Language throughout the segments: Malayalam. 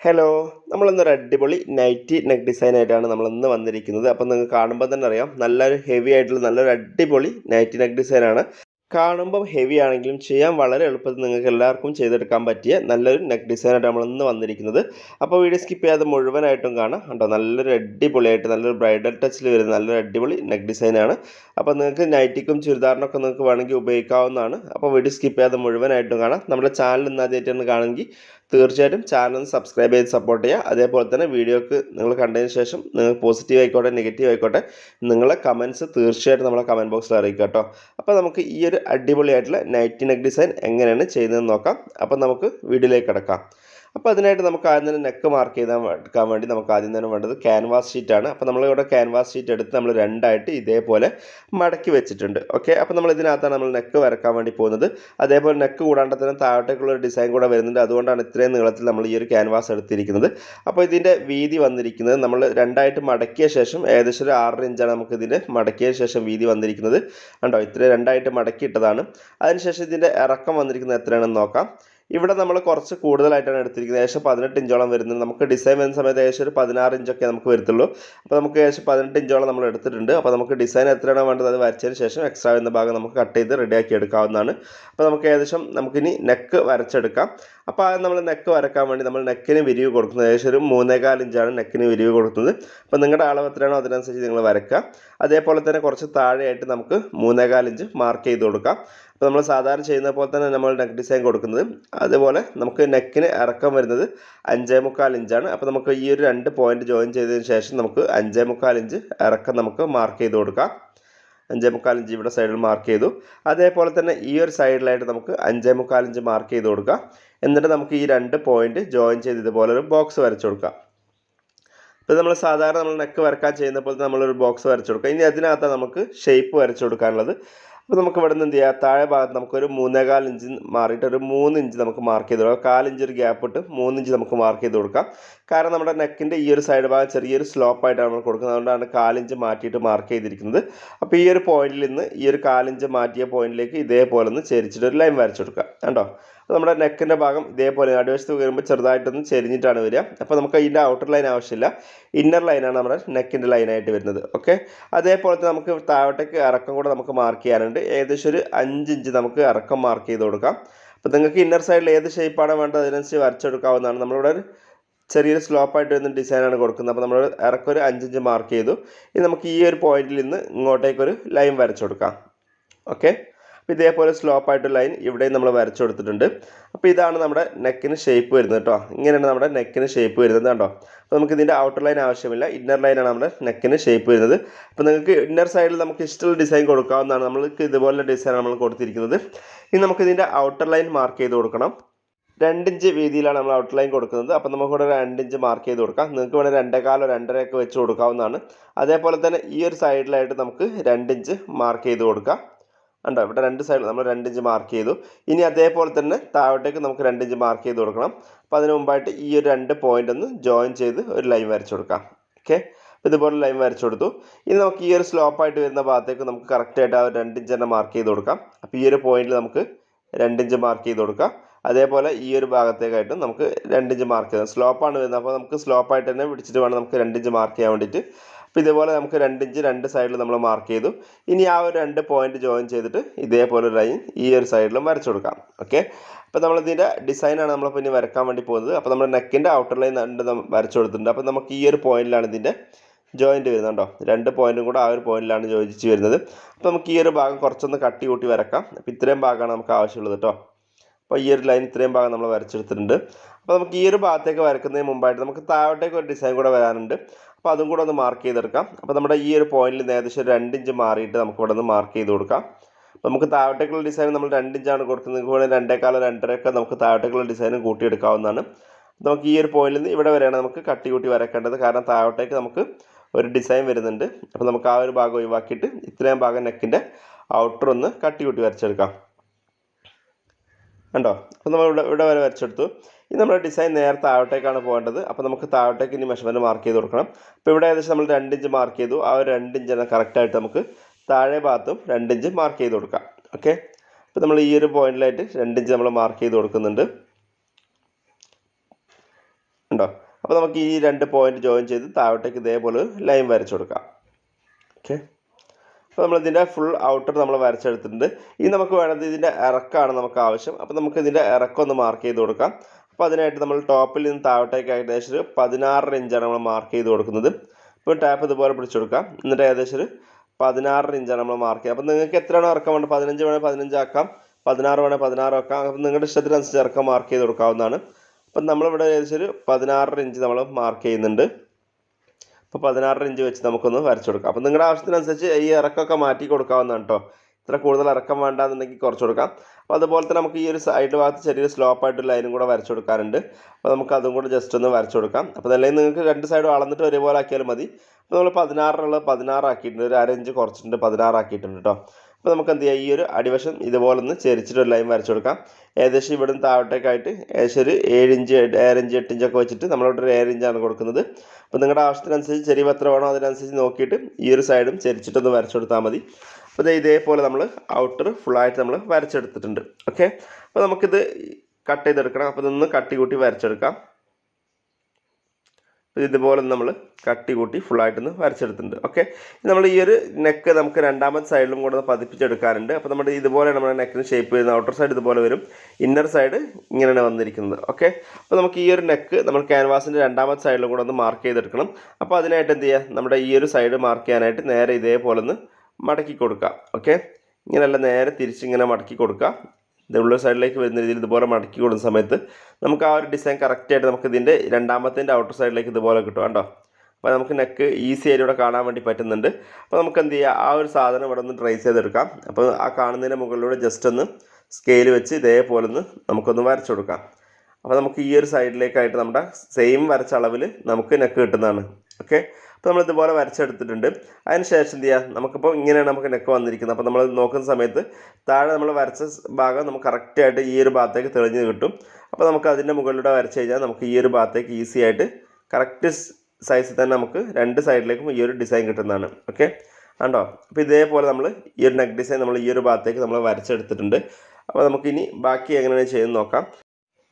ഹലോ നമ്മളിന്നൊരു അടിപൊളി നൈറ്റി നെക്ക് നമ്മൾ ഇന്ന് വന്നിരിക്കുന്നത്. അപ്പം നിങ്ങൾക്ക് കാണുമ്പോൾ തന്നെ അറിയാം നല്ലൊരു ഹെവി ആയിട്ടുള്ള നല്ലൊരു അടിപൊളി നൈറ്റി നെക്ക് ഡിസൈനാണ് കാണുമ്പോൾ ഹെവി ആണെങ്കിലും ചെയ്യാൻ വളരെ എളുപ്പത്തിൽ നിങ്ങൾക്ക് എല്ലാവർക്കും ചെയ്തെടുക്കാൻ പറ്റിയ നല്ലൊരു നെക്ക് ഡിസൈനായിട്ട് നമ്മൾ ഇന്ന് വന്നിരിക്കുന്നത്. അപ്പോൾ വീഡിയോ സ്കിപ്പ് ചെയ്യാതെ മുഴുവനായിട്ടും കാണാം. കേട്ടോ നല്ലൊരു അടിപൊളിയായിട്ട് നല്ലൊരു ബ്രൈഡൽ ടച്ചിൽ വരുന്ന നല്ലൊരു അടിപൊളി നെക്ക് ഡിസൈനാണ് അപ്പോൾ നിങ്ങൾക്ക് നൈറ്റിക്കും ചുരിദാറിനൊക്കെ നിങ്ങൾക്ക് വേണമെങ്കിൽ ഉപയോഗിക്കാവുന്നതാണ്. അപ്പോൾ വീഡിയോ സ്കിപ്പ് ചെയ്യാതെ മുഴുവനായിട്ടും കാണാം. നമ്മുടെ ചാനൽ ഇന്ന് കാണുമെങ്കിൽ തീർച്ചയായിട്ടും ചാനൽ സബ്സ്ക്രൈബ് ചെയ്ത് സപ്പോർട്ട് ചെയ്യുക. അതേപോലെ തന്നെ വീഡിയോക്ക് നിങ്ങൾ കണ്ടതിന് ശേഷം നിങ്ങൾ പോസിറ്റീവ് ആയിക്കോട്ടെ നെഗറ്റീവ് ആയിക്കോട്ടെ നിങ്ങളെ കമൻസ് തീർച്ചയായിട്ടും നമ്മളെ കമന്റ് ബോക്സിൽ അറിയിക്കുക കേട്ടോ. അപ്പോൾ നമുക്ക് ഈ ഒരു അടിപൊളിയായിട്ടുള്ള നൈറ്റി നെക്ക് ഡിസൈൻ എങ്ങനെയാണ് ചെയ്യുന്നതെന്ന് നോക്കാം. അപ്പോൾ നമുക്ക് വീഡിയോയിലേക്ക് കിടക്കാം. അപ്പോൾ അതിനായിട്ട് നമുക്ക് ആദ്യം തന്നെ നെക്ക് മാർക്ക് ചെയ്താൽ എടുക്കാൻ വേണ്ടി നമുക്ക് ആദ്യം തന്നെ വേണ്ടത് ക്യാൻവാസ് ഷീറ്റാണ് അപ്പോൾ നമ്മളിവിടെ ക്യാൻവാസ് ഷീറ്റ് എടുത്ത് നമ്മൾ രണ്ടായിട്ട് ഇതേപോലെ മടക്കി വെച്ചിട്ടുണ്ട്. ഓക്കെ അപ്പോൾ നമ്മൾ ഇതിനകത്താണ് നമ്മൾ നെക്ക് വരക്കാൻ വേണ്ടി പോകുന്നത്. അതേപോലെ നെക്ക് കൂടാണ്ട് തന്നെ താഴോട്ടേക്കുള്ള ഒരു ഡിസൈൻ കൂടെ വരുന്നുണ്ട്. അതുകൊണ്ടാണ് ഇത്രയും നീളത്തിൽ നമ്മൾ ഈ ഒരു ക്യാൻവാസ് എടുത്തിരിക്കുന്നത്. അപ്പോൾ ഇതിന്റെ വീതി വന്നിരിക്കുന്നത് നമ്മൾ രണ്ടായിട്ട് മടക്കിയ ശേഷം ഏകദേശം ഒരു ആറര ഇഞ്ചാണ് നമുക്ക് ഇതിന്റെ മടക്കിയ ശേഷം വീതി വന്നിരിക്കുന്നത്. കണ്ടോ? ഇത്ര രണ്ടായിട്ട് മടക്കിയിട്ടതാണ്. അതിനുശേഷം ഇതിന്റെ ഇറക്കം വന്നിരിക്കുന്നത് എത്രയാണെന്ന് നോക്കാം. ഇവിടെ നമ്മൾ കുറച്ച് കൂടുതലായിട്ടാണ് എടുത്തിരിക്കുന്നത്. ഏകദേശം പതിനെട്ട് ഇഞ്ചോളം വരുന്നത് നമുക്ക് ഡിസൈൻ വരുന്ന സമയത്ത് ഏകദേശം ഒരു പതിനാറ് ഇഞ്ചൊക്കെ നമുക്ക് വരത്തുള്ളൂ. അപ്പോൾ നമുക്ക് ഏകദേശം പതിനെട്ട് ഇഞ്ചോളം നമ്മൾ എടുത്തിട്ടുണ്ട്. അപ്പോൾ നമുക്ക് ഡിസൈൻ എത്രയാണോ വേണ്ടത് അത് വരച്ചതിന് ശേഷം എക്സ്ട്രാ വരുന്ന ഭാഗം നമുക്ക് കട്ട് ചെയ്ത് റെഡിയാക്കി എടുക്കാവുന്നതാണ്. അപ്പോൾ നമുക്ക് ഏകദേശം നമുക്കിനി നെക്ക് വരച്ചെടുക്കാം. അപ്പോൾ അത് നമ്മൾ നെക്ക് വരക്കാൻ വേണ്ടി നമ്മൾ നെക്കിന് വിരിവ് കൊടുക്കുന്നത് ഏകദേശം ഒരു മൂന്നേകാൽ ഇഞ്ചാണ് നെക്കിന് വിരിവ് കൊടുക്കുന്നത്. അപ്പോൾ നിങ്ങളുടെ അളവ് എത്രയാണോ അതിനനുസരിച്ച് നിങ്ങൾ വരക്കുക അതേപോലെ തന്നെ കുറച്ച് താഴെയായിട്ട് നമുക്ക് മൂന്നേകാൽ ഇഞ്ച് മാർക്ക് ചെയ്ത് കൊടുക്കാം. അപ്പോൾ നമ്മൾ സാധാരണ ചെയ്യുന്ന പോലെ തന്നെ നമ്മൾ നെക്ക് ഡിസൈൻ കൊടുക്കുന്നത്. അതുപോലെ നമുക്ക് നെക്കിന് ഇറക്കം വരുന്നത് അഞ്ചേ മുക്കാൽ ഇഞ്ചാണ് അപ്പോൾ നമുക്ക് ഈ ഒരു രണ്ട് പോയിന്റ് ജോയിൻ ചെയ്തതിന് ശേഷം നമുക്ക് അഞ്ചേ മുക്കാൽ ഇഞ്ച് ഇറക്കം നമുക്ക് മാർക്ക് ചെയ്ത് കൊടുക്കാം. അഞ്ചേ മുക്കാൽ ഇഞ്ച് ഇവിടെ സൈഡിൽ മാർക്ക് ചെയ്തു. അതേപോലെ തന്നെ ഈ ഒരു സൈഡിലായിട്ട് നമുക്ക് അഞ്ചേ മുക്കാൽ ഇഞ്ച് മാർക്ക് ചെയ്ത് കൊടുക്കാം. എന്നിട്ട് നമുക്ക് ഈ രണ്ട് പോയിന്റ് ജോയിൻ ചെയ്ത് ഇതുപോലെ ഒരു ബോക്സ് വരച്ചു കൊടുക്കാം. ഇപ്പോൾ നമ്മൾ സാധാരണ നമ്മൾ നെക്ക് വരക്കാൻ ചെയ്യുന്ന പോലെ നമ്മളൊരു ബോക്സ് വരച്ചു കൊടുക്കുക ഇനി അതിനകത്താണ് നമുക്ക് ഷേപ്പ് വരച്ചു കൊടുക്കാനുള്ളത്. അപ്പോൾ നമുക്ക് ഇവിടെ നിന്ന് എന്ത് ചെയ്യാം? താഴെ ഭാഗത്ത് നമുക്കൊരു മൂന്നേകാൽ ഇഞ്ച് മാറിയിട്ട് ഒരു മൂന്ന് ഇഞ്ച് നമുക്ക് മാർക്ക് ചെയ്ത് കൊടുക്കാം. കാലിഞ്ച് ഒരു ഗ്യാപ്പ് ഇട്ട് മൂന്ന് ഇഞ്ച് നമുക്ക് മാർക്ക് ചെയ്ത് കൊടുക്കാം. കാരണം നമ്മുടെ നെക്കിന്റെ ഈ ഒരു സൈഡ് ഭാഗം ചെറിയൊരു സ്ലോപ്പായിട്ടാണ് നമ്മൾ കൊടുക്കുന്നത്. അതുകൊണ്ടാണ് കാലിഞ്ച് മാറ്റിയിട്ട് മാർക്ക് ചെയ്തിരിക്കുന്നത്. അപ്പോൾ ഈ ഒരു പോയിന്റിൽ നിന്ന് ഈ ഒരു കാലിഞ്ച് മാറ്റിയ പോയിന്റിലേക്ക് ഇതേപോലെ ഒന്ന് ചെരിച്ചിട്ട് ഒരു ലൈൻ വരച്ചു കൊടുക്കുക. കണ്ടോ? നമ്മുടെ നെക്കിന്റെ ഭാഗം ഇതേപോലെ അടിവശത്ത് വരുമ്പോൾ ചെറുതായിട്ടൊന്ന് ചെരിഞ്ഞിട്ടാണ് വരിക. അപ്പോൾ നമുക്ക് അതിന്റെ ഔട്ടർ ലൈൻ ആവശ്യമില്ല. ഇന്നർ ലൈനാണ് നമ്മുടെ നെക്കിന്റെ ലൈനായിട്ട് വരുന്നത്. ഓക്കെ അതേപോലെ തന്നെ നമുക്ക് താഴോട്ടേക്ക് ഇറക്കം കൂടെ നമുക്ക് മാർക്ക് ചെയ്യാനുണ്ട്. ഏകദേശം ഒരു അഞ്ച് ഇഞ്ച് നമുക്ക് ഇറക്കം മാർക്ക് ചെയ്ത് കൊടുക്കാം. അപ്പോൾ നിങ്ങൾക്ക് ഇന്നർ സൈഡിൽ ഏത് ഷേപ്പാണ് വേണ്ടത് അതിനനുസരിച്ച് വരച്ചെടുക്കാവുന്നതാണ്. നമ്മളിവിടെ ഒരു ചെറിയൊരു സ്ലോപ്പായിട്ട് വരുന്ന ഡിസൈനാണ് കൊടുക്കുന്നത്. അപ്പോൾ നമ്മൾ ഇറക്കം ഒരു അഞ്ചിഞ്ച് മാർക്ക് ചെയ്തു. ഇനി നമുക്ക് ഈ ഒരു പോയിന്റിൽ നിന്ന് ഇങ്ങോട്ടേക്കൊരു ലൈൻ വരച്ചു കൊടുക്കാം. ഓക്കെ അപ്പോൾ ഇതേപോലെ സ്ലോപ്പായിട്ട് ലൈൻ ഇവിടെയും നമ്മൾ വരച്ചു കൊടുത്തിട്ടുണ്ട്. അപ്പോൾ ഇതാണ് നമ്മുടെ നെക്കിന് ഷേപ്പ് വരുന്നത് കേട്ടോ ഇങ്ങനെയാണ് നമ്മുടെ നെക്കിന് ഷേപ്പ് വരുന്നത് കേട്ടോ അപ്പോൾ നമുക്ക് ഇതിന്റെ ഔട്ടർ ലൈൻ ആവശ്യമില്ല. ഇന്നർ ലൈനാണ് നമ്മുടെ നെക്കിന് ഷേപ്പ് വരുന്നത്. അപ്പോൾ നിങ്ങൾക്ക് ഇന്നർ സൈഡിൽ നമുക്ക് ഇഷ്ടമുള്ള ഡിസൈൻ കൊടുക്കാവുന്നതാണ്. നമ്മൾക്ക് ഇതുപോലെ ഡിസൈൻ നമ്മൾ കൊടുത്തിരിക്കുന്നത്. ഇനി നമുക്ക് ഇതിന്റെ ഔട്ടർ ലൈൻ മാർക്ക് ചെയ്ത് കൊടുക്കണം. രണ്ടിഞ്ച് വീതിയിലാണ് നമ്മൾ ഔട്ട് ലൈൻ കൊടുക്കുന്നത്. അപ്പോൾ നമുക്കിവിടെ രണ്ടിഞ്ച് മാർക്ക് ചെയ്ത് കൊടുക്കാം. നിങ്ങൾക്ക് വേണേൽ രണ്ടേകാലോ രണ്ടരയൊക്കെ വെച്ച് കൊടുക്കാവുന്നതാണ്. അതേപോലെ തന്നെ ഈ ഒരു സൈഡിലായിട്ട് നമുക്ക് രണ്ടിഞ്ച് മാർക്ക് ചെയ്ത് കൊടുക്കാം. ഉണ്ടോ ഇവിടെ രണ്ട് സൈഡിൽ നമ്മൾ രണ്ടിഞ്ച് മാർക്ക് ചെയ്തു. ഇനി അതേപോലെ തന്നെ താഴോട്ടേക്ക് നമുക്ക് രണ്ടിഞ്ച് മാർക്ക് ചെയ്ത് കൊടുക്കണം. അപ്പോൾ അതിന് മുമ്പായിട്ട് ഈ ഒരു രണ്ട് പോയിന്റ് ഒന്ന് ജോയിൻ ചെയ്ത് ഒരു ലൈൻ വരച്ചു കൊടുക്കാം. ഓക്കെ അപ്പോൾ ഇതുപോലെ ലൈൻ വരച്ചു കൊടുത്തു. ഇനി നമുക്ക് ഈ ഒരു സ്ലോപ്പായിട്ട് വരുന്ന ഭാഗത്തേക്ക് നമുക്ക് കറക്റ്റായിട്ട് ആ ഒരു രണ്ടിഞ്ച് തന്നെ മാർക്ക് ചെയ്ത് കൊടുക്കാം. അപ്പോൾ ഈ ഒരു പോയിന്റിൽ നമുക്ക് രണ്ടിഞ്ച് മാർക്ക് ചെയ്ത് കൊടുക്കാം. അതേപോലെ ഈ ഒരു ഭാഗത്തേക്കായിട്ട് നമുക്ക് രണ്ടിഞ്ച് മാർക്ക് ചെയ്യാം സ്ലോപ്പാണ് വരുന്നത്. അപ്പോൾ നമുക്ക് സ്ലോപ്പായിട്ട് തന്നെ പിടിച്ചിട്ട് വേണം നമുക്ക് രണ്ടിഞ്ച് മാർക്ക് ചെയ്യാൻ വേണ്ടിയിട്ട്. അപ്പോൾ ഇതേപോലെ നമുക്ക് രണ്ടിഞ്ച് രണ്ട് സൈഡിൽ നമ്മൾ മാർക്ക് ചെയ്തു. ഇനി ആ ഒരു രണ്ട് പോയിന്റ് ജോയിൻ ചെയ്തിട്ട് ഇതേപോലെ ലൈൻ ഈ ഒരു സൈഡിലും വരച്ചു കൊടുക്കാം. ഓക്കെ അപ്പോൾ നമ്മളിതിന്റെ ഡിസൈനാണ് നമ്മളിപ്പോൾ ഇനി വരക്കാൻ വേണ്ടി പോകുന്നത്. അപ്പോൾ നമ്മുടെ നെക്കിന്റെ ഔട്ടർ ലൈൻ രണ്ട് വരച്ചു കൊടുത്തിട്ടുണ്ട്. അപ്പോൾ നമുക്ക് ഈ ഒരു പോയിന്റിലാണ് ഇതിന്റെ ജോയിന്റ് വരുന്നത് കേട്ടോ രണ്ട് പോയിന്റും കൂടെ ആ ഒരു പോയിന്റിലാണ് യോജിച്ച് വരുന്നത്. അപ്പോൾ നമുക്ക് ഈ ഒരു ഭാഗം കുറച്ചൊന്ന് കട്ടി കൂട്ടി വരക്കാം. അപ്പോൾ ഇത്രയും ഭാഗമാണ് നമുക്ക് ആവശ്യമുള്ളത് കേട്ടോ. അപ്പോൾ ഈ ഒരു ലൈൻ ഇത്രയും ഭാഗം നമ്മൾ വരച്ചെടുത്തിട്ടുണ്ട്. അപ്പോൾ നമുക്ക് ഈ ഒരു ഭാഗത്തേക്ക് വരക്കുന്നതിന് മുമ്പായിട്ട് നമുക്ക് താഴോട്ടേക്ക് ഒരു ഡിസൈൻ കൂടെ വരാനുണ്ട്. അപ്പോൾ അതും കൂടെ ഒന്ന് മാർക്ക് ചെയ്തെടുക്കാം. അപ്പോൾ നമ്മുടെ ഈ ഒരു പോയിന്റിൽ നിന്ന് ഏകദേശം രണ്ട് ഇഞ്ച് മാറിയിട്ട് നമുക്ക് ഇവിടെ നിന്ന് മാർക്ക് ചെയ്ത് കൊടുക്കാം. അപ്പോൾ നമുക്ക് താഴോട്ടേക്കുള്ള ഡിസൈൻ നമ്മൾ രണ്ട് ഇഞ്ചാണ് കൊടുക്കുന്നത് ഇവിടെ രണ്ടേക്കാലോ രണ്ടരയൊക്കെ നമുക്ക് താഴോട്ടേക്കുള്ള ഡിസൈൻ കൂട്ടിയെടുക്കാവുന്നതാണ്. നമുക്ക് ഈ ഒരു പോയിന്റിൽ നിന്ന് ഇവിടെ വരെയാണ് നമുക്ക് കട്ടി കൂട്ടി വരക്കേണ്ടത്. കാരണം താഴോട്ടേക്ക് നമുക്ക് ഒരു ഡിസൈൻ വരുന്നുണ്ട്. അപ്പോൾ നമുക്ക് ആ ഒരു ഭാഗം ഒഴിവാക്കിയിട്ട് ഇത്രയും ഭാഗം നെക്കിന്റെ ഔട്ടർ ഒന്ന് കട്ടി കൂട്ടി വരച്ചെടുക്കാം. കണ്ടോ? അപ്പോൾ നമ്മൾ ഇവിടെ ഇവിടെ വരെ വരച്ചെടുത്തു. ഇനി നമ്മുടെ ഡിസൈൻ നേരെ താഴോട്ടേക്കാണ് പോകേണ്ടത്. അപ്പോൾ നമുക്ക് താഴോട്ടേക്ക് ഇനി മെഷർമെന്റ് മാർക്ക് ചെയ്ത് കൊടുക്കണം. അപ്പോൾ ഇവിടെ ഏകദേശം നമ്മൾ രണ്ട് ഇഞ്ച് മാർക്ക് ചെയ്തു. ആ ഒരു രണ്ട് ഇഞ്ച് കറക്റ്റായിട്ട് നമുക്ക് താഴെ ഭാഗത്തും രണ്ട് ഇഞ്ച് മാർക്ക് ചെയ്ത് കൊടുക്കാം. ഓക്കെ അപ്പോൾ നമ്മൾ ഈ ഒരു പോയിന്റിലായിട്ട് രണ്ട് ഇഞ്ച് നമ്മൾ മാർക്ക് ചെയ്ത് കൊടുക്കുന്നുണ്ട്. ഉണ്ടോ? അപ്പോൾ നമുക്ക് ഈ രണ്ട് പോയിന്റ് ജോയിൻ ചെയ്ത് താഴോട്ടേക്ക് ഇതേപോലെ ലൈൻ വരച്ചു കൊടുക്കാം. ഓക്കെ അപ്പോൾ നമ്മൾ ഇതിന്റെ ഫുൾ ഔട്ടർ നമ്മൾ വരച്ചെടുത്തിട്ടുണ്ട്. ഇനി നമുക്ക് വേണ്ടത് ഇതിന്റെ ഇറക്കമാണ് നമുക്ക് ആവശ്യം. അപ്പോൾ നമുക്ക് ഇതിന്റെ ഇറക്കം ഒന്ന് മാർക്ക് ചെയ്ത് കൊടുക്കാം. അപ്പോൾ അതിനായിട്ട് നമ്മൾ ടോപ്പിൽ നിന്ന് താഴോട്ടേക്ക് ഏകദേശം ഒരു പതിനാറര ഇഞ്ചാണ് നമ്മൾ മാർക്ക് ചെയ്ത് കൊടുക്കുന്നത്. ഇപ്പോൾ ടാപ്പ് ഇതുപോലെ പിടിച്ചു കൊടുക്കാം. എന്നിട്ട് ഏകദേശം ഒരു പതിനാറര ഇഞ്ചാണ് നമ്മൾ മാർക്ക് ചെയ്യുക. അപ്പോൾ നിങ്ങൾക്ക് എത്രയാണോ ഇറക്കം വേണ്ടത്? പതിനഞ്ച് വേണേൽ പതിനഞ്ച് ആക്കാം. പതിനാറ് വേണേൽ പതിനാറ് ആക്കാം. അപ്പോൾ നിങ്ങളുടെ ഇഷ്ടത്തിനനുസരിച്ച് ഇറക്കം മാർക്ക് ചെയ്ത് കൊടുക്കാവുന്നതാണ്. അപ്പം നമ്മളിവിടെ ഏകദേശം ഒരു പതിനാറര ഇഞ്ച് നമ്മൾ മാർക്ക് ചെയ്യുന്നുണ്ട്. അപ്പോൾ പതിനാറര ഇഞ്ച് വെച്ച് നമുക്കൊന്ന് വരച്ചു കൊടുക്കാം. അപ്പോൾ നിങ്ങളുടെ ആവശ്യത്തിനനുസരിച്ച് ഈ ഇറക്കമൊക്കെ മാറ്റി കൊടുക്കാവുന്നതാണ് കേട്ടോ ഇത്ര കൂടുതൽ ഇറക്കം വേണ്ടാന്നുണ്ടെങ്കിൽ കുറച്ച് കൊടുക്കാം. അപ്പോൾ അതുപോലെ തന്നെ നമുക്ക് ഈ ഒരു സൈഡ് ഭാഗത്ത് ചെറിയൊരു സ്ലോപ്പായിട്ടുള്ള ലൈനും കൂടെ വരച്ചു കൊടുക്കാറുണ്ട് അപ്പോൾ നമുക്ക് അതും കൂടെ ജസ്റ്റ് ഒന്ന് വരച്ചു കൊടുക്കാം. അപ്പോൾ അതല്ലെങ്കിൽ നിങ്ങൾക്ക് രണ്ട് സൈഡും അളന്നിട്ട് ഒരേപോലെ ആക്കിയാലും മതി. അപ്പോൾ നമ്മൾ പതിനാറിനുള്ള പതിനാറാക്കിയിട്ടുണ്ട് ഒരു അര ഇഞ്ച് കുറച്ചിട്ടുണ്ട് പതിനാറാക്കിയിട്ടുണ്ട് കേട്ടോ അപ്പോൾ നമുക്ക് എന്ത് ചെയ്യാം? ഈ ഒരു അടിവശം ഇതുപോലെ ഒന്ന് ചെരിച്ചിട്ട് ഒരു ലൈൻ വരച്ചു കൊടുക്കാം. ഏകദേശം ഇവിടെ നിന്ന് താഴോട്ടേക്കായിട്ട് ഏകദേശം ഒരു ഏഴ് ഇഞ്ച് ഏഴ് ഇഞ്ച് വെച്ചിട്ട് നമ്മളിവിടെ ഒരു ഏഴ് കൊടുക്കുന്നത്. അപ്പോൾ നിങ്ങളുടെ ആവശ്യത്തിനനുസരിച്ച് ചെരിവ് എത്ര വേണോ അതിനനുസരിച്ച് നോക്കിയിട്ട് ഈ ഒരു സൈഡും ചെരിച്ചിട്ടൊന്ന് വരച്ചു കൊടുത്താൽ മതി. അപ്പോൾ ഇതേപോലെ നമ്മൾ ഔട്ടർ ഫുള്ളായിട്ട് നമ്മൾ വരച്ചെടുത്തിട്ടുണ്ട്. ഓക്കെ അപ്പോൾ നമുക്കിത് കട്ട് ചെയ്തെടുക്കണം. അപ്പോൾ ഇതൊന്ന് കട്ടി കൂട്ടി വരച്ചെടുക്കാം. ഇതുപോലെ നമ്മൾ കട്ടി കൂട്ടി ഫുള്ളായിട്ടൊന്ന് വരച്ചെടുത്തിട്ടുണ്ട്. ഓക്കെ നമ്മൾ ഈ ഒരു നെക്ക് നമുക്ക് രണ്ടാമത്തെ സൈഡിലും കൂടെ പതിപ്പിച്ചെടുക്കാനുണ്ട്. അപ്പോൾ നമ്മുടെ ഇതുപോലെ നമ്മുടെ നെക്കിന് ഷേപ്പ് വരുന്ന ഔട്ടർ സൈഡ് ഇതുപോലെ വരും. ഇന്നർ സൈഡ് ഇങ്ങനെയാണ് വന്നിരിക്കുന്നത്. ഓക്കെ അപ്പോൾ നമുക്ക് ഈ ഒരു നെക്ക് നമ്മൾ ക്യാൻവാസിന്റെ രണ്ടാമത്തെ സൈഡിലും കൂടെ ഒന്ന് മാർക്ക് ചെയ്തെടുക്കണം. അപ്പോൾ അതിനായിട്ട് എന്ത് ചെയ്യുക? നമ്മുടെ ഈ ഒരു സൈഡ് മാർക്ക് ചെയ്യാനായിട്ട് നേരെ ഇതേപോലെ ഒന്ന് മടക്കി കൊടുക്കുക ഓക്കെ ഇങ്ങനെയല്ല നേരെ തിരിച്ചിങ്ങനെ മടക്കി കൊടുക്കുക ഇത് ഉള്ള സൈഡിലേക്ക് വരുന്ന രീതിയിൽ ഇതുപോലെ മടക്കി കൊടുക്കുന്ന സമയത്ത് നമുക്ക് ആ ഒരു ഡിസൈൻ കറക്റ്റായിട്ട് നമുക്ക് ഇതിന്റെ രണ്ടാമത്തേന്റെ ഔട്ടർ സൈഡിലേക്ക് ഇതുപോലെ കിട്ടും കേട്ടോ അപ്പോൾ നമുക്ക് നെക്ക് ഈസി ആയിട്ട് ഇവിടെ കാണാൻ വേണ്ടി പറ്റുന്നുണ്ട്. അപ്പോൾ നമുക്ക് എന്ത് ചെയ്യുക ആ ഒരു സാധനം ഇവിടെ ഒന്ന് ട്രേസ് ചെയ്തെടുക്കാം. അപ്പോൾ ആ കാണുന്നതിന്റെ മുകളിലൂടെ ജസ്റ്റ് ഒന്ന് സ്കെയിൽ വെച്ച് ഇതേപോലെ ഒന്ന് നമുക്കൊന്ന് വരച്ചു കൊടുക്കാം. അപ്പോൾ നമുക്ക് ഈ ഒരു സൈഡിലേക്കായിട്ട് നമ്മുടെ സെയിം വരച്ച അളവിൽ നമുക്ക് നെക്ക് കിട്ടുന്നതാണ്. ഓക്കെ അപ്പോൾ നമ്മൾ ഇതുപോലെ വരച്ചെടുത്തിട്ടുണ്ട്. അതിന് ശേഷം എന്ത് ചെയ്യുക? നമുക്കിപ്പോൾ ഇങ്ങനെയാണ് നമുക്ക് നെക്ക് വന്നിരിക്കുന്നത്. അപ്പോൾ നമ്മൾ നോക്കുന്ന സമയത്ത് താഴെ നമ്മൾ വരച്ച ഭാഗം നമുക്ക് കറക്റ്റായിട്ട് ഈ ഒരു ഭാഗത്തേക്ക് തെളിഞ്ഞ് കിട്ടും. അപ്പോൾ നമുക്ക് അതിന്റെ മുകളിലൂടെ വരച്ച് കഴിഞ്ഞാൽ നമുക്ക് ഈ ഒരു ഭാഗത്തേക്ക് ഈസി ആയിട്ട് കറക്റ്റ് സൈസിൽ തന്നെ നമുക്ക് രണ്ട് സൈഡിലേക്കും ഈ ഒരു ഡിസൈൻ കിട്ടുന്നതാണ്. ഓക്കെ കണ്ടോ? അപ്പോൾ ഇതേപോലെ നമ്മൾ ഈ ഒരു നെക്ക് ഡിസൈൻ നമ്മൾ ഈ ഒരു ഭാഗത്തേക്ക് നമ്മൾ വരച്ചെടുത്തിട്ടുണ്ട്. അപ്പോൾ നമുക്കിനി ബാക്കി എങ്ങനെയാണ് ചെയ്യുന്നത് നോക്കാം.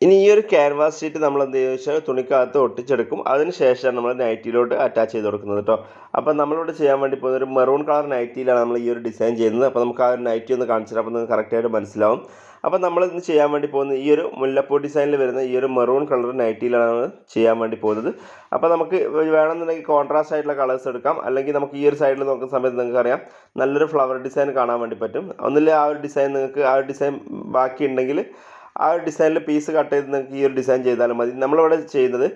ഇനി ഈ ഒരു ക്യാൻവാസ് ഷീറ്റ് നമ്മൾ എന്ത് ചെയ്യുക വെച്ചാൽ തുണിക്കകത്ത് ഒട്ടിച്ചെടുക്കും. അതിന് ശേഷമാണ് നമ്മൾ നൈറ്റിയിലോട്ട് അറ്റാച്ച് ചെയ്ത് കൊടുക്കുന്നത് കേട്ടോ അപ്പം നമ്മളിവിടെ ചെയ്യാൻ വേണ്ടി പോകുന്ന ഒരു മെറൂൺ കളർ നൈറ്റിയിലാണ് നമ്മൾ ഈ ഒരു ഡിസൈൻ ചെയ്യുന്നത്. അപ്പോൾ നമുക്ക് ആ ഒരു നൈറ്റി ഒന്ന് കാണിച്ചാൽ അപ്പോൾ നിങ്ങൾക്ക് കറക്റ്റായിട്ട് മനസ്സിലാവും. അപ്പോൾ നമ്മൾ ഇന്ന് ചെയ്യാൻ വേണ്ടി പോകുന്ന ഈ ഒരു മുല്ലപ്പൂ ഡിസൈനിൽ വരുന്ന ഈ ഒരു മെറൂൺ കളർ നൈറ്റിയിലാണ് ചെയ്യാൻ വേണ്ടി പോകുന്നത്. അപ്പോൾ നമുക്ക് വേണമെന്നുണ്ടെങ്കിൽ കോൺട്രാസ്റ്റ് ആയിട്ടുള്ള കളേഴ്സ് എടുക്കാം. അല്ലെങ്കിൽ നമുക്ക് ഈ ഒരു സൈഡിൽ നോക്കുന്ന സമയത്ത് നിങ്ങൾക്ക് അറിയാം. നല്ലൊരു ഫ്ലവർ ഡിസൈൻ കാണാൻ വേണ്ടി പറ്റും. ഒന്നില്ല ആ ഒരു ഡിസൈൻ നിങ്ങൾക്ക് ആ ഒരു ഡിസൈൻ ബാക്കി ഉണ്ടെങ്കിൽ ആ ഒരു ഡിസൈനിൽ പീസ് കട്ട് ചെയ്ത് നിങ്ങൾക്ക് ഈ ഒരു ഡിസൈൻ ചെയ്താലും മതി. നമ്മളിവിടെ ചെയ്യുന്നത്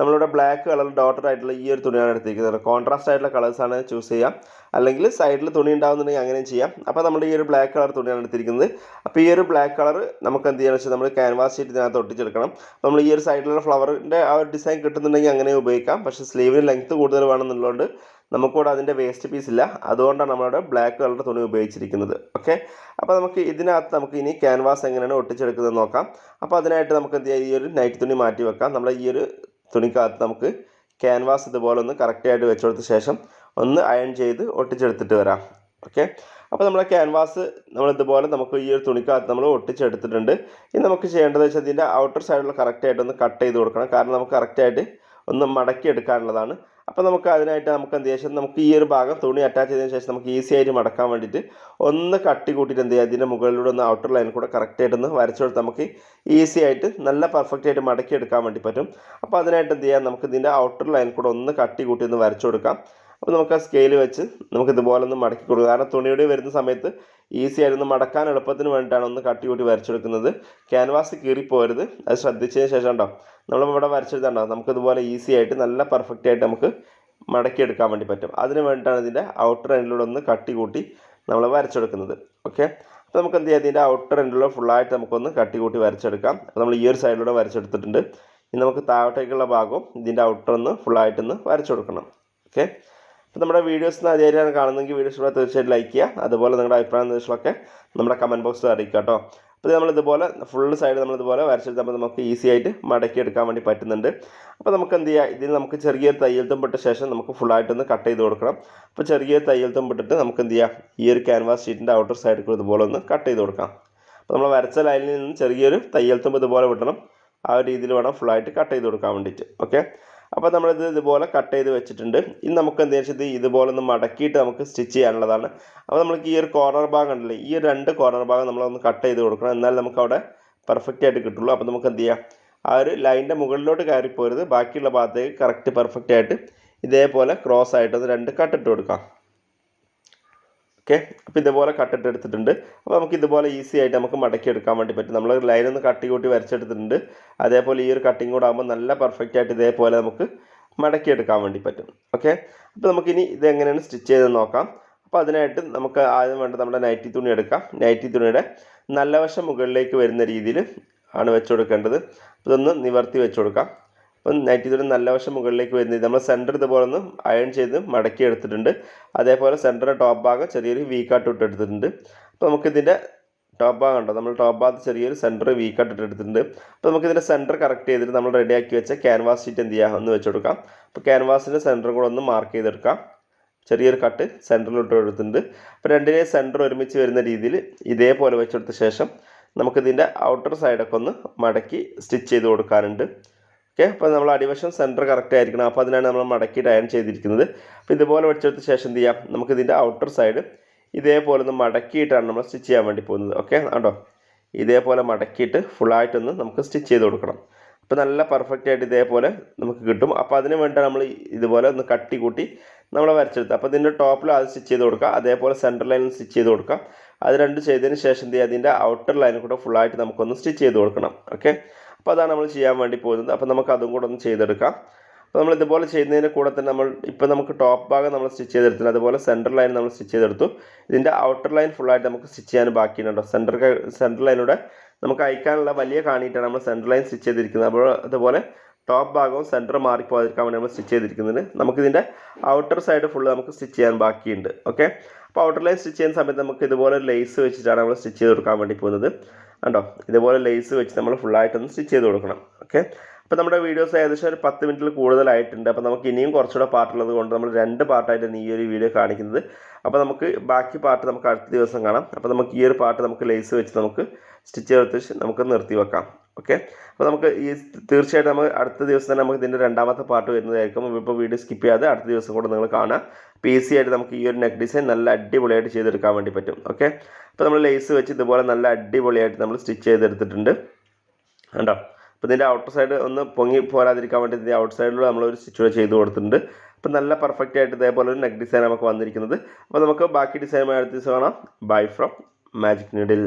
നമ്മളിവിടെ ബ്ലാക്ക് കളർ ഡോട്ടഡ് ആയിട്ടുള്ള ഈ ഒരു തുണിയാണ് എടുത്തിരിക്കുന്നത്. കോൺട്രാസ്റ്റ് ആയിട്ടുള്ള കളേഴ്സാണ് ചൂസ് ചെയ്യാം. അല്ലെങ്കിൽ സൈഡിൽ തുണി ഉണ്ടാകുന്നുണ്ടെങ്കിൽ അങ്ങനെയും ചെയ്യാം. അപ്പോൾ നമ്മൾ ഈ ഒരു ബ്ലാക്ക് കളർ തുണിയാണ് എടുത്തിരിക്കുന്നത്. അപ്പോൾ ഈ ഒരു ബ്ലാക്ക് കളർ നമുക്ക് എന്ത് ചെയ്യാന്ന് വെച്ചാൽ നമ്മൾ ക്യാൻവാസ് ഷീറ്റ് ഇതിനകത്ത് ഒട്ടിച്ചെടുക്കണം. നമ്മൾ ഈ ഒരു സൈഡിലുള്ള ഫ്ലവറിന്റെ ആ ഒരു ഡിസൈൻ കിട്ടുന്നുണ്ടെങ്കിൽ അങ്ങനെ ഉപയോഗിക്കാം. പക്ഷേ സ്ലീവിന് ലെങ്ത്ത് കൂടുതൽ വേണമെന്നുള്ളതുകൊണ്ട് നമുക്കിവിടെ അതിന്റെ വേസ്റ്റ് പീസ് ഇല്ല. അതുകൊണ്ടാണ് നമ്മളിവിടെ ബ്ലാക്ക് കളർ തുണി ഉപയോഗിച്ചിരിക്കുന്നത്. ഓക്കെ അപ്പോൾ നമുക്ക് ഇതിനകത്ത് നമുക്ക് ഇനി ക്യാൻവാസ് എങ്ങനെയാണ് ഒട്ടിച്ചെടുക്കുന്നത് നോക്കാം. അപ്പോൾ അതിനായിട്ട് നമുക്ക് എന്ത് ചെയ്യാം? ഈ ഒരു നൈറ്റ് തുണി മാറ്റി വെക്കാം. നമ്മൾ ഈ ഒരു തുണിക്കകത്ത് നമുക്ക് ക്യാൻവാസ് ഇതുപോലെ ഒന്ന് കറക്റ്റായിട്ട് വെച്ചുകൊടുത്ത ശേഷം ഒന്ന് അയൺ ചെയ്ത് ഒട്ടിച്ചെടുത്തിട്ട് വരാം. ഓക്കെ അപ്പോൾ നമ്മുടെ ക്യാൻവാസ് നമ്മൾ ഇതുപോലെ നമുക്ക് ഈ ഒരു തുണിക്കകത്ത് നമ്മൾ ഒട്ടിച്ചെടുത്തിട്ടുണ്ട്. ഇനി നമുക്ക് ചെയ്യേണ്ടത് വെച്ചാൽ ഇതിന്റെ ഔട്ടർ സൈഡിൽ കറക്റ്റായിട്ട് ഒന്ന് കട്ട് ചെയ്ത് കൊടുക്കണം. കാരണം നമുക്ക് കറക്റ്റായിട്ട് ഒന്ന് മടക്കി എടുക്കാനുള്ളതാണ് അപ്പോൾ നമുക്ക് അതിനായിട്ട് നമുക്ക് എന്ത് ചെയ്യാം? നമുക്ക് ഈ ഒരു ഭാഗം തുണി അറ്റാച്ച് ചെയ്തതിന് ശേഷം നമുക്ക് ഈസി ആയിട്ട് മടക്കാൻ വേണ്ടിയിട്ട് ഒന്ന് കട്ടി കൂട്ടിയിട്ട് എന്ത് ചെയ്യുക ഇതിന്റെ മുകളിലൂടെ ഒന്ന് ഔട്ടർ ലൈൻ കൂടെ കറക്റ്റായിട്ടൊന്ന് വരച്ചു കൊടുത്ത് നമുക്ക് ഈസി ആയിട്ട് നല്ല പെർഫെക്റ്റ് ആയിട്ട് മടക്കി എടുക്കാൻ വേണ്ടി പറ്റും. അപ്പോൾ അതിനായിട്ട് എന്ത് ചെയ്യാം? നമുക്ക് ഇതിന്റെ ഔട്ടർ ലൈൻ കൂടെ ഒന്ന് കട്ടി കൂട്ടി ഒന്ന് വരച്ചു കൊടുക്കാം. അപ്പോൾ നമുക്ക് ആ സ്കെയിൽ വെച്ച് നമുക്ക് ഇതുപോലെ ഒന്ന് മടക്കി കൊടുക്കുക കാരണം തുണിയുടെ വരുന്ന സമയത്ത് ഈസി ആയിരുന്നു മടക്കാൻ എളുപ്പത്തിന് വേണ്ടിയിട്ടാണ് ഒന്ന് കട്ടി കൂട്ടി വരച്ചെടുക്കുന്നത്. ക്യാൻവാസ് കീറിപ്പോരുത് അത് ശ്രദ്ധിച്ചതിന് ശേഷം ഉണ്ടോ വരച്ചെടുത്തുണ്ടോ നമുക്ക് ഇതുപോലെ ഈസി ആയിട്ട് നല്ല പെർഫെക്റ്റ് ആയിട്ട് നമുക്ക് മടക്കിയെടുക്കാൻ വേണ്ടി പറ്റും. അതിന് വേണ്ടിയിട്ടാണ് ഇതിന്റെ ഔട്ടർ എൻഡിലൂടെ ഒന്ന് കട്ടി കൂട്ടി നമ്മൾ വരച്ചെടുക്കുന്നത്. ഓക്കെ അപ്പോൾ നമുക്ക് എന്ത് ചെയ്യാം? ഇതിന്റെ ഔട്ടർ എൻഡിലൂടെ ഫുള്ളായിട്ട് നമുക്കൊന്ന് കട്ടി കൂട്ടി വരച്ചെടുക്കാം. നമ്മൾ ഈ ഒരു സൈഡിലൂടെ വരച്ചെടുത്തിട്ടുണ്ട്. ഇനി നമുക്ക് താഴോട്ടേക്കുള്ള ഭാഗവും ഇതിന്റെ ഔട്ടർ ഒന്ന് ഫുള്ളായിട്ടൊന്ന് വരച്ചു കൊടുക്കണം ഓക്കെ അപ്പോൾ നമ്മുടെ വീഡിയോസ് ആദ്യമായിട്ടാണ് കാണുന്നതെങ്കിൽ വീഡിയോസ് ഇവിടെ തീർച്ചയായിട്ടും ലൈക്ക് ചെയ്യുക. അതുപോലെ നിങ്ങളുടെ അഭിപ്രായം നിർദ്ദേശങ്ങളൊക്കെ നമ്മുടെ കമന്റ് ബോക്സിൽ അറിയിക്കുക കേട്ടോ. അപ്പോൾ നമ്മളിതുപോലെ ഫുൾ സൈഡ് നമ്മളിതുപോലെ വരച്ചെടുത്തപ്പോൾ നമുക്ക് ഈസി ആയിട്ട് മടക്കി എടുക്കാൻ വേണ്ടി പറ്റുന്നുണ്ട്. അപ്പോൾ നമുക്ക് എന്ത് ചെയ്യാം? ഇതിൽ നമുക്ക് ചെറിയൊരു തയ്യൽ തുമ്പിട്ട ശേഷം നമുക്ക് ഫുള്ളായിട്ടൊന്ന് കട്ട് ചെയ്ത് കൊടുക്കണം. അപ്പോൾ ചെറിയൊരു തയ്യൽ തുമ്പിട്ടിട്ട് നമുക്ക് എന്ത് ചെയ്യാം? ഈ ഒരു ക്യാൻവാസ് ഷീറ്റിന്റെ ഔട്ടർ സൈഡിൽ ഇതുപോലെ ഒന്ന് കട്ട് ചെയ്ത് കൊടുക്കാം. അപ്പോൾ നമ്മൾ വരച്ച ലൈനിൽ നിന്ന് ചെറിയൊരു തയ്യൽ തുമ്പ് ഇതുപോലെ വിടണം. ആ ഒരു രീതിയിൽ വേണം ഫുള്ളായിട്ട് കട്ട് ചെയ്ത് കൊടുക്കാൻ വേണ്ടിയിട്ട്. ഓക്കെ അപ്പോൾ നമ്മളിത് ഇതുപോലെ കട്ട് ചെയ്ത് വെച്ചിട്ടുണ്ട്. ഇനി നമുക്ക് എന്താ വെച്ചാൽ ഇത് ഇതുപോലെ ഒന്ന് മടക്കിയിട്ട് നമുക്ക് സ്റ്റിച്ച് ചെയ്യാനുള്ളതാണ്. അപ്പോൾ നമുക്ക് ഈ ഒരു കോർണർ ഭാഗം ഉണ്ടല്ലോ ഈ രണ്ട് കോർണർ ഭാഗം നമ്മളൊന്ന് കട്ട് ചെയ്ത് കൊടുക്കണം. എന്നാൽ നമുക്ക് അവിടെ പെർഫെക്റ്റ് ആയിട്ട് കിട്ടുള്ളൂ. അപ്പോൾ നമുക്ക് എന്ത് ചെയ്യാം? ആ ഒരു ലൈനിന്റെ മുകളിലോട്ട് കയറി പോരുത് ബാക്കിയുള്ള ഭാഗത്തേക്ക് കറക്റ്റ് പെർഫെക്റ്റ് ആയിട്ട് ഇതേപോലെ ക്രോസ് ആയിട്ട് രണ്ട് കട്ടിട്ട് കൊടുക്കാം. ഓക്കെ? അപ്പോൾ ഇതുപോലെ കട്ടിട്ട് എടുത്തിട്ടുണ്ട്. അപ്പോൾ നമുക്ക് ഇതുപോലെ ഈസി ആയിട്ട് നമുക്ക് മടക്കി എടുക്കാൻ വേണ്ടി പറ്റും. നമ്മൾ ലൈൻ ഒന്ന് കട്ടി കൂട്ടി വരച്ചെടുത്തിട്ടുണ്ട്. അതേപോലെ ഈ ഒരു കട്ടിങ് കൂടെ ആകുമ്പോൾ നല്ല പെർഫെക്റ്റ് ആയിട്ട് ഇതേപോലെ നമുക്ക് മടക്കി എടുക്കാൻ വേണ്ടി പറ്റും. ഓക്കെ? അപ്പോൾ നമുക്കിനി ഇത് എങ്ങനെയാണ് സ്റ്റിച്ച് ചെയ്ത് നോക്കാം. അപ്പോൾ അതിനായിട്ട് നമുക്ക് ആദ്യം വേണ്ട നമ്മുടെ നൈറ്റി തുണി എടുക്കാം. നൈറ്റി തുണിയുടെ നല്ല വശം മുകളിലേക്ക് വരുന്ന രീതിയിൽ ആണ് വെച്ച് കൊടുക്കേണ്ടത്. ഇതൊന്ന് നിവർത്തി വെച്ച് കൊടുക്കാം. അപ്പം നൈറ്റി തുണി നല്ല വശം മുകളിലേക്ക് വരുന്നത്. നമ്മൾ സെന്റർ ഇതുപോലെ അയൺ ചെയ്ത് മടക്കി എടുത്തിട്ടുണ്ട്. അതേപോലെ സെന്ററിന്റെ ടോപ്പ് ഭാഗം ചെറിയൊരു വീക്കായിട്ട് ഇട്ട് എടുത്തിട്ടുണ്ട്. അപ്പോൾ നമുക്കിതിന്റെ ടോപ്പ് ഭാഗം ഉണ്ടോ നമ്മൾ ടോപ്പ് ഭാഗത്ത് ചെറിയൊരു സെന്റർ വീക്കായിട്ട് ഇട്ട് എടുത്തിട്ടുണ്ട്. അപ്പോൾ നമുക്കിതിന്റെ സെന്റർ കറക്റ്റ് ചെയ്തിട്ട് നമ്മൾ റെഡിയാക്കി വെച്ച ക്യാൻവാസ് ഷീറ്റ് എന്ത് ചെയ്യാം? ഒന്ന് വെച്ച് കൊടുക്കാം. അപ്പോൾ ക്യാൻവാസിന്റെ സെന്റർ കൂടെ ഒന്ന് മാർക്ക് ചെയ്തെടുക്കാം. ചെറിയൊരു കട്ട് സെന്ററിലോട്ട് എടുത്തിട്ടുണ്ട് അപ്പോൾ രണ്ടിനെയും സെന്റർ ഒരുമിച്ച് വരുന്ന രീതിയിൽ ഇതേപോലെ വെച്ചെടുത്ത ശേഷം നമുക്കിതിന്റെ ഔട്ടർ സൈഡൊക്കെ ഒന്ന് മടക്കി സ്റ്റിച്ച് ചെയ്ത് കൊടുക്കാനുണ്ട്. ഓക്കെ അപ്പോൾ നമ്മൾ അടിവശം സെന്റർ കറക്റ്റ് ആയിരിക്കണം. അപ്പോൾ അതിനാണ് നമ്മൾ മടക്കിയിട്ട് അയൺ ചെയ്തിരിക്കുന്നത്. അപ്പോൾ ഇതുപോലെ വെച്ചെടുത്ത ശേഷം എന്ത് ചെയ്യാം? നമുക്കിതിന്റെ ഔട്ടർ സൈഡ് ഇതേപോലെ ഒന്ന് മടക്കിയിട്ടാണ് നമ്മൾ സ്റ്റിച്ച് ചെയ്യാൻ വേണ്ടി പോകുന്നത്. ഓക്കെ ആണ്ടോ ഇതേപോലെ മടക്കിയിട്ട് ഫുള്ളായിട്ടൊന്ന് നമുക്ക് സ്റ്റിച്ച് ചെയ്ത് കൊടുക്കണം. അപ്പോൾ നല്ല പെർഫെക്റ്റ് ആയിട്ട് ഇതേപോലെ നമുക്ക് കിട്ടും. അപ്പോൾ അതിന് വേണ്ടി നമ്മൾ ഇതുപോലെ ഒന്ന് കട്ടി കൂട്ടി നമ്മൾ വരച്ചെടുത്ത് അപ്പോൾ ഇതിന്റെ ടോപ്പിൽ അത് സ്റ്റിച്ച് ചെയ്ത് കൊടുക്കുക. അതേപോലെ സെന്റർ ലൈനിൽ സ്റ്റിച്ച് ചെയ്ത് കൊടുക്കുക. അത് രണ്ട് ചെയ്തതിന് ശേഷം എന്ത് ചെയ്യുക? അതിന്റെ ഔട്ടർ ലൈനിൽ കൂടെ ഫുള്ളായിട്ട് നമുക്കൊന്ന് സ്റ്റിച്ച് ചെയ്ത് കൊടുക്കണം. ഓക്കെ? അപ്പോൾ അതാണ് നമ്മൾ ചെയ്യാൻ വേണ്ടി പോകുന്നത്. അപ്പോൾ നമുക്ക് അതും കൂടെ ഒന്ന് ചെയ്തെടുക്കാം. അപ്പോൾ നമ്മൾ ഇതുപോലെ ചെയ്യുന്നതിന് കൂടെ തന്നെ നമ്മൾ ഇപ്പോൾ നമുക്ക് ടോപ്പ് ഭാഗം നമ്മൾ സ്റ്റിച്ച് ചെയ്തെടുത്തില്ല അതുപോലെ സെന്റർ ലൈൻ നമ്മൾ സ്റ്റിച്ച് ചെയ്തെടുത്തു. ഇതിന്റെ ഔട്ടർ ലൈൻ ഫുള്ളായിട്ട് നമുക്ക് സ്റ്റിച്ച് ചെയ്യാൻ ബാക്കിയുണ്ടോ സെന്റർ സെന്റർ ലൈനിലൂടെ നമുക്ക് അയക്കാനുള്ള വലിയ കാണിയിട്ടാണ് നമ്മൾ സെന്റർ ലൈൻ സ്റ്റിച്ച് ചെയ്തിരിക്കുന്നത്. അപ്പോൾ അതുപോലെ ടോപ്പ് ഭാഗവും സെന്റർ മാറിപ്പോകാതിരിക്കാൻ വേണ്ടി നമ്മൾ സ്റ്റിച്ച് ചെയ്തിരിക്കുന്നത് നമുക്കിതിന്റെ ഔട്ടർ സൈഡ് ഫുള്ള് നമുക്ക് സ്റ്റിച്ച് ചെയ്യാൻ ബാക്കിയുണ്ട്. ഓക്കെ അപ്പോൾ ഔട്ടർ ലൈൻ സ്റ്റിച്ച് ചെയ്യുന്ന സമയത്ത് നമുക്ക് ഇതുപോലെ ലേസ് വെച്ചിട്ടാണ് നമ്മൾ സ്റ്റിച്ച് ചെയ്ത് കൊടുക്കാൻ വേണ്ടി പോകുന്നത്. കണ്ടോ? ഇതുപോലെ ലേസ് വെച്ച് നമ്മൾ ഫുള്ളായിട്ടൊന്ന് സ്റ്റിച്ച് ചെയ്ത് കൊടുക്കണം. ഓക്കെ അപ്പോൾ നമ്മുടെ വീഡിയോസ് ഏകദേശം ഒരു പത്ത് മിനിറ്റിൽ കൂടുതലായിട്ടുണ്ട്. അപ്പോൾ നമുക്ക് ഇനിയും കുറച്ചുകൂടെ പാർട്ടുള്ളത് കൊണ്ട് നമ്മൾ രണ്ട് പാർട്ടായിട്ടാണ് ഈ ഒരു വീഡിയോ കാണിക്കുന്നത്. അപ്പോൾ നമുക്ക് ബാക്കി പാർട്ട് നമുക്ക് അടുത്ത ദിവസം കാണാം. അപ്പോൾ നമുക്ക് ഈ ഒരു പാർട്ട് നമുക്ക് ലേസ് വെച്ച് നമുക്ക് സ്റ്റിച്ച് ചെയ്ത് നമുക്ക് നിർത്തി വെക്കാം. ഓക്കെ അപ്പോൾ നമുക്ക് ഈ തീർച്ചയായിട്ടും നമുക്ക് അടുത്ത ദിവസം തന്നെ നമുക്ക് ഇതിന്റെ രണ്ടാമത്തെ പാർട്ട് വരുന്നതായിരിക്കും. ഇപ്പോൾ വീഡിയോ സ്കിപ്പ് ചെയ്യാതെ അടുത്ത ദിവസം കൂടെ നിങ്ങൾ കാണാം അപ്പോൾ ഈസി ആയിട്ട് നമുക്ക് ഈ ഒരു നെക്ക് ഡിസൈൻ നല്ല അടിപൊളിയായിട്ട് ചെയ്തെടുക്കാൻ വേണ്ടി പറ്റും. ഓക്കെ അപ്പോൾ നമ്മൾ ലേസ് വെച്ച് ഇതുപോലെ നല്ല അടിപൊളിയായിട്ട് നമ്മൾ സ്റ്റിച്ച് ചെയ്തെടുത്തിട്ടുണ്ട്. കണ്ടോ? അപ്പോൾ ഇതിന്റെ ഔട്ടർ സൈഡ് ഒന്ന് പൊങ്ങി പോരാതിരിക്കാൻ വേണ്ടി ഇതിന്റെ ഔട്ട് സൈഡിൽ നമ്മളൊരു സ്റ്റിച്ച് കൂടെ ചെയ്ത് കൊടുത്തിട്ടുണ്ട്. അപ്പോൾ നല്ല പെർഫെക്റ്റ് ആയിട്ട് ഇതേപോലെ ഒരു നെക്ക് ഡിസൈൻ നമുക്ക് വന്നിരിക്കുന്നത്. അപ്പോൾ നമുക്ക് ബാക്കി ഡിസൈൻ അടുത്ത ദിവസം കാണാം. Bye from magic needle